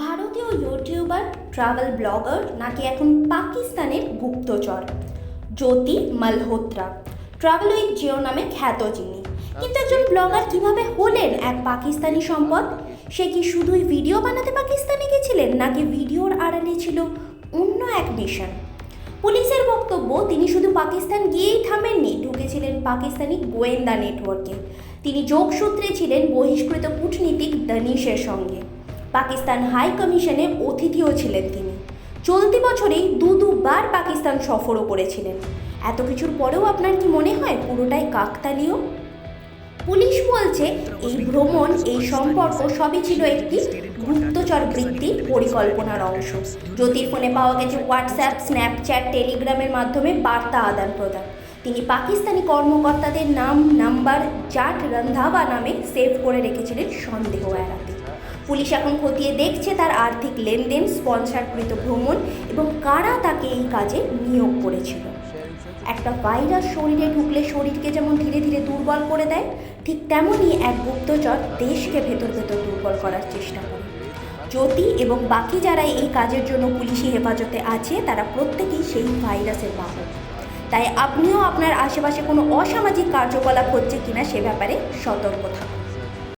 ভারতীয় YouTuber travel blogger নাকি এখন পাকিস্তানের গুপ্তচর? Jyoti Malhotra. Travel with Jo নামে খ্যাত যিনি। কিন্তু একজন ব্লগার কীভাবে হলেন এক পাকিস্তানি সম্পদ? সে কি শুধুই ভিডিও বানাতে পাকিস্তানে গেছিলেন, নাকি ভিডিওর আড়ালে ছিল অন্য এক মিশন পুলিশের বক্তব্য, তিনি শুধু পাকিস্তান গিয়েই থামেননি, ঢুকেছিলেন পাকিস্তানি গোয়েন্দা নেটওয়ার্কে তিনি যোগসূত্রে ছিলেন বহিষ্কৃত কূটনীতিক দানিশের সঙ্গে। পাকিস্তান হাই কমিশনে অতিথিও ছিলেন তিনি। চলতি বছরেই দু দুবার পাকিস্তান সফরও করেছিলেন। এত কিছুর পরেও আপনার কি মনে হয় পুরোটাই কাকতালীয়? পুলিশ বলছে, এই ভ্রমণ, এই সম্পর্ক সবই ছিল একটি গুপ্তচর বৃত্তির পরিকল্পনার অংশ। জ্যোতির ফোনে পাওয়া গেছে হোয়াটসঅ্যাপ, স্ন্যাপচ্যাট, টেলিগ্রামের মাধ্যমে বার্তা আদান প্রদান। তিনি পাকিস্তানি কর্মকর্তাদের নাম, নাম্বার, জাট রন্ধাবা নামে সেভ করে রেখেছিলেন সন্দেহ এড়াতে। পুলিশ এখন খতিয়ে দেখছে তার আর্থিক লেনদেন, স্পন্সারকৃত ভ্রমণ এবং কারা তাকে এই কাজে নিয়োগ করেছিল। একটা ভাইরাস শরীরে ঢুকলে শরীরকে যেমন ধীরে ধীরে দুর্বল করে দেয়, ঠিক তেমনই এক গুপ্তচর দেশকে ভেতর ভেতর দুর্বল করার চেষ্টা করে। জ্যোতি এবং বাকি যারা এই কাজের জন্য পুলিশি হেফাজতে আছে, তারা প্রত্যেকেই সেই ভাইরাসের বাহক। তাই আপনিও আপনার আশেপাশে কোনো অসামাজিক কার্যকলাপ হচ্ছে কিনা সে ব্যাপারে সতর্ক থাকুন।